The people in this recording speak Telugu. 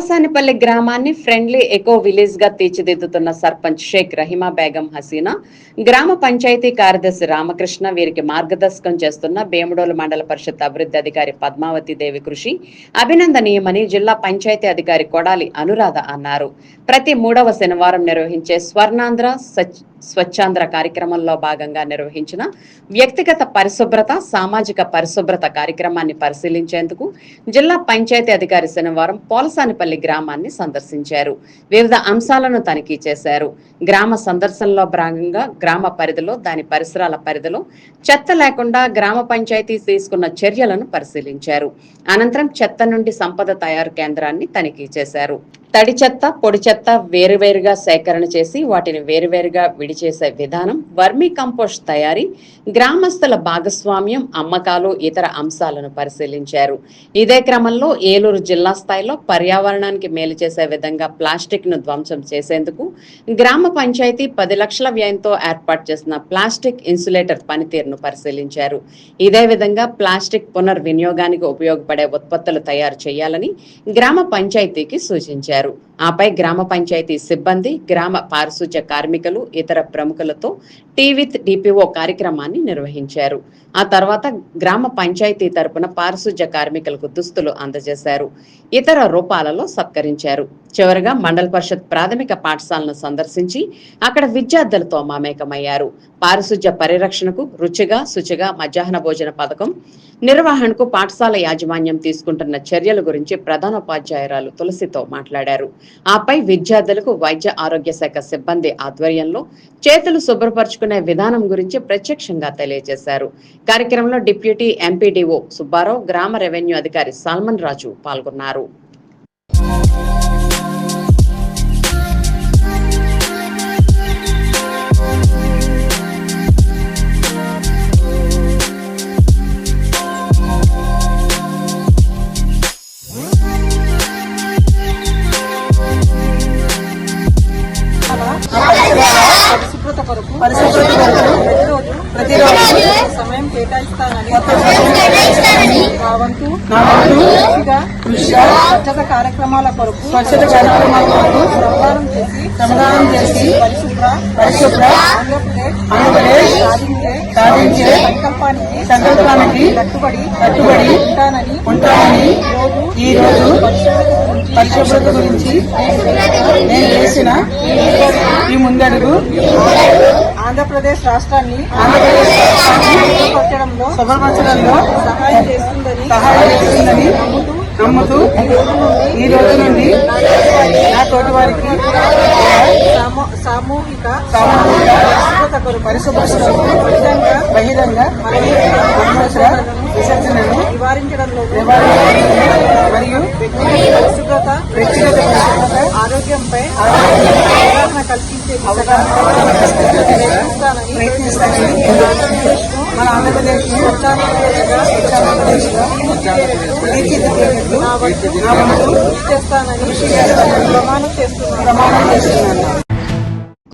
పోలసానిపల్లి గ్రామాన్ని ఫ్రెండ్లీ ఎకో విలేజ్గా తీర్చిదిద్దుతున్న సర్పంచ్ షేక్ రహిమా బేగం హసీనా గ్రామ పంచాయతీ కార్యదర్శి రామకృష్ణ వీరికి మార్గదర్శకం చేస్తున్న భీమడోలు మండల పరిషత్ అభివృద్ధి అధికారి పద్మావతి దేవి కృషి అభినందనీయమని జిల్లా పంచాయతీ అధికారి కొడాలి అనురాధ అన్నారు. ప్రతి మూడవ శనివారం నిర్వహించే స్వర్ణాంధ్ర సచ్- స్వచ్ఛాంధ్ర కార్యక్రమంలో భాగంగా నిర్వహించిన వ్యక్తిగత పరిశుభ్రత సామాజిక పరిశుభ్రత కార్యక్రమాన్ని పరిశీలించేందుకు జిల్లా పంచాయతీ అధికారి శనివారం పోలసానిపల్లి గ్రామాన్ని సందర్శించారు. వివిధ అంశాలను తనిఖీ చేశారు. గ్రామ సందర్శనలో భాగంగా గ్రామ పరిధిలో దాని పరిసరాల పరిధిలో చెత్త లేకుండా గ్రామ పంచాయతీ తీసుకున్న చర్యలను పరిశీలించారు. అనంతరం చెత్త నుండి సంపద తయారు కేంద్రాన్ని తనిఖీ చేశారు. తడి చెత్త పొడి చెత్త వేరువేరుగా సేకరణ చేసి వాటిని వేరువేరుగా విడిచేసే విధానం వర్మీ కంపోస్ట్ తయారీ గ్రామస్తుల భాగస్వామ్యం అమ్మకాలు ఇతర అంశాలను పరిశీలించారు. ఇదే క్రమంలో ఏలూరు జిల్లా స్థాయిలో పర్యావరణానికి మేలు చేసే విధంగా ప్లాస్టిక్ను ధ్వంసం చేసేందుకు గ్రామ పంచాయతీ పది లక్షల వ్యయంతో ఏర్పాటు చేసిన ప్లాస్టిక్ ఇన్సులేటర్ పనితీరును పరిశీలించారు. ఇదే విధంగా ప్లాస్టిక్ పునర్వినియోగానికి ఉపయోగపడే ఉత్పత్తులు తయారు చేయాలని గ్రామ పంచాయతీకి సూచించారు. ఆపై గ్రామ పంచాయతీ సిబ్బంది గ్రామ పారిశుధ్య కార్మికులు ఇతర ప్రముఖులతో టీ విత్ డిపిఓ కార్యక్రమాన్ని నిర్వహించారు. ఆ తర్వాత గ్రామ పంచాయతీ తరపున పారిశుధ్య కార్మికులకు దుస్తులు అందజేశారు. ఇతర రూపాలలో సత్కరించారు. చివరగా మండల పరిషత్ ప్రాథమిక పాఠశాలను సందర్శించి అక్కడ విద్యార్థులతో మమేకమయ్యారు పారిశుధ్య పరిరక్షణకు రుచిగా శుచిగా మధ్యాహ్న భోజన పథకం నిర్వహణకు పాఠశాల యాజమాన్యం తీసుకుంటున్న చర్యల గురించి ప్రధానోపాధ్యాయురాలు తులసితో మాట్లాడారు. ఆపై విద్యార్థులకు వైద్య ఆరోగ్య శాఖ సిబ్బంది ఆధ్వర్యంలో చేతులు శుభ్రపరచుకునే విధానం గురించి ప్రత్యక్షంగా తెలియజేశారు. కార్యక్రమంలో డిప్యూటీ ఎంపీడీఓ సుబ్బారావు గ్రామ రెవెన్యూ అధికారి సల్మన్ రాజు పాల్గొన్నారు. కొరకు పరిశుభ్రత కొరకు ప్రతిరోజు సమయం కేటాయిస్తానని నా వంతు కృషిగా స్వచ్ఛత కార్యక్రమాల కొరకు స్వచ్ఛత కార్యక్రమాల కొరకు శ్రమదానం చేసి శ్రమదానం చేసి పరిశుభ్ర పరిశుభ్ర ఆంధ్రప్రదేశ్ ఆంధ్రప్రదేశ్ సాధించే సంకల్పానికి కట్టుబడి ఉంటానని ఉంటానని ఈ రోజు పరిశుభ్రత గురించి నేను చేసిన ఈ ముందడుగు ఆంధ్రప్రదేశ్ రాష్ట్రాన్ని ఆంధ్రప్రదేశ్ రాష్ట్రాన్ని శుభ్రపరచడంలో సహాయం చేస్తుందని సహాయం చేస్తుందని నమ్ముతూ ఈ రోజు నుండి నా తోటి వారికి సామూహిక శుభ్రత కొరకు పరిశుభ్రత బహిరంగ బహిరంగ విసర్జనను నివారించడంలో మరియు పరిశుభ్రత వ్యక్తిగత ఆరోగ్యంపై అవగాహన కల్పించే ప్రయత్నిస్తానని ప్రయత్నిస్తానని మన ఆంధ్రప్రదేశ్ తీర్చిదిద్దేటట్లు ప్రమాణం చేస్తున్నాను.